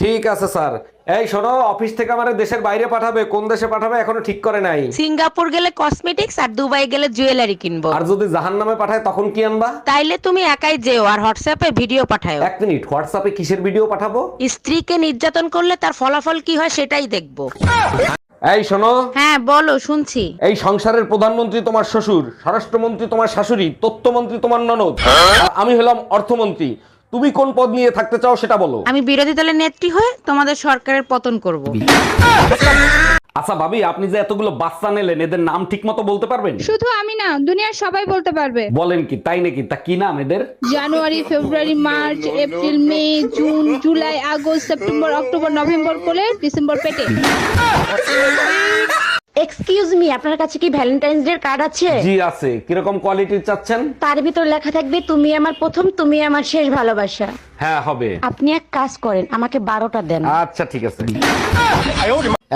ঠিক আছে স্যার। এই শোনো অফিস থেকে আমার দেশের বাইরে পাঠাবে কোন দেশে পাঠাবে এখনও ঠিক করে নাই। সিঙ্গাপুর গেলে কসমেটিক্স আর দুবাই গেলে জুয়েলারি কিনবো। আর যদি জাহান নামে পাঠায় তখন কি আনবা? তাইলে তুমি একাই যেও আর হোয়াটসঅ্যাপে ভিডিও পাঠাও এক মিনিট হোয়াটসঅ্যাপে কিসের ভিডিও পাঠাবো? স্ত্রীকে নির্যাতন করলে তার ফলাফল কি হয় সেটাই দেখব। এই শোনো। হ্যাঁ বলো শুনছি। এই সংসারের প্রধানমন্ত্রী তোমার শ্বশুর স্বরাষ্ট্রমন্ত্রী তোমার শাশুড়ি তথ্যমন্ত্রী তোমার ননদ। আমি হলাম অর্থমন্ত্রী। তুমি কোন পদ নিয়ে থাকতে চাও সেটা বলো। আমি বিরোধী দলের নেত্রী হয়ে তোমাদের সরকারের পতন করব। আচ্ছা ভাবি আপনি যে এতগুলো বাচ্চা নিলেন এদের নাম ঠিক মতো বলতে পারবেন? শুধু আমি না দুনিয়ার সবাই বলতে পারবে। বলেন কি তাই নাকি? তা কি নাম এদের? January February March April May June July August September October November করে ডিসেম্বর পেটে। এক্সকিউজ মি আপনার কাছে কি ভ্যালেন্টাইন্স ডে কার্ড আছে? জি আছে। কীরকম কোয়ালিটির চাচ্ছেন? তার ভিতর লেখা থাকবে তুমি আমার প্রথম তুমি আমার শেষ ভালোবাসা। হ্যাঁ হবে। আপনি এক কাজ করেন আমাকে বারোটা দেন। আচ্ছা ঠিক আছে।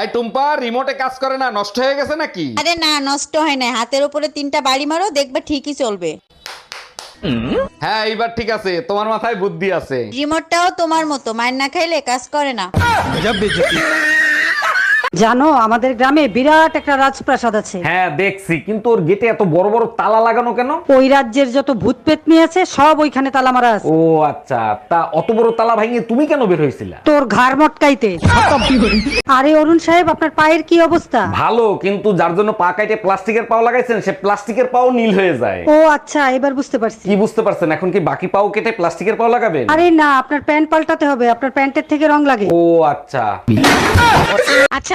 এই টুম্পা রিমোটে কাজ করে না নষ্ট হয়ে গেছে নাকি? আরে না নষ্ট হয় না। হাতের উপরে তিনটা বাড়ি মারো দেখবে ঠিকই চলবে। হ্যাঁ এইবার ঠিক আছে। তোমার মাথায় বুদ্ধি আছে। রিমোটটাও তোমার মতো মায়ের না খাইলে কাজ করে না। জানো আমাদের গ্রামে বিরাট একটা রাজপ্রাসাদ আছে। হ্যাঁ দেখছি। কিন্তু ওর গেটে এত বড় বড় তালা লাগানো কেন? ওই রাজ্যের যত ভূত পেতনি আছে সব ওইখানে তালা মারা আছে। ও আচ্ছা। তা অত বড় তালা ভাঙিয়ে তুমি কেন বের হয়েছিলা? তোর ঘাড় মটকাইতে। আরে অরুণ সাহেব আপনার পায়ের কি অবস্থা? ভালো কিন্তু যার জন্য পা কাইটে প্লাস্টিকের পাও লাগাইছেন সে প্লাস্টিকের পাও নীল হয়ে যায়। ও আচ্ছা এবার বুঝতে পারছি। কি বুঝতে পারছেন? এখন কি বাকি পাও কেটে প্লাস্টিকের পাও লাগাবেন? আরে না আপনার প্যান্ট পাল্টাতে হবে আপনার প্যান্টের থেকে রং লাগে। ও আচ্ছা। আচ্ছা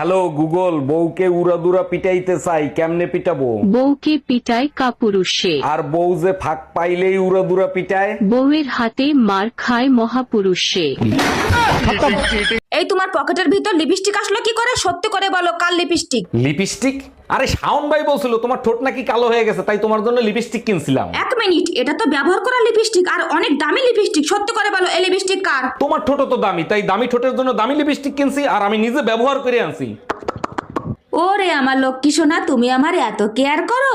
হ্যালো গুগল বউকে উড়াদুরা পিটাইতে চাই কেমনে পিটাবো? বউকে পিটায় কাপুরুষে। আর বউ যে ফাঁক পাইলেই উড়াদুরা পিটায়? বউয়ের হাতে মার খায় মহাপুরুষে। এই তোমার পকেটের ভিতর লিপস্টিক আসলো কি করে? সত্যি করে বলো কাল লিপস্টিক? লিপস্টিক? আরে শাওন ভাই বলছিল তোমার ঠোঁট নাকি কালো হয়ে গেছে তাই তোমার জন্য লিপস্টিক কিনছিলাম। এক মিনিট এটা তো ব্যবহার করা লিপস্টিক আর অনেক দামি লিপস্টিক সত্যি করে লিপস্টিক কার? তোমার ঠোঁট তো দামি তাই দামি ঠোঁটের জন্য দামি লিপস্টিক কিনছি আর আমি নিজে ব্যবহার করে আনছি। ওরে আমার লক্ষ্মী সোনা তুমি আমার এত কেয়ার করো।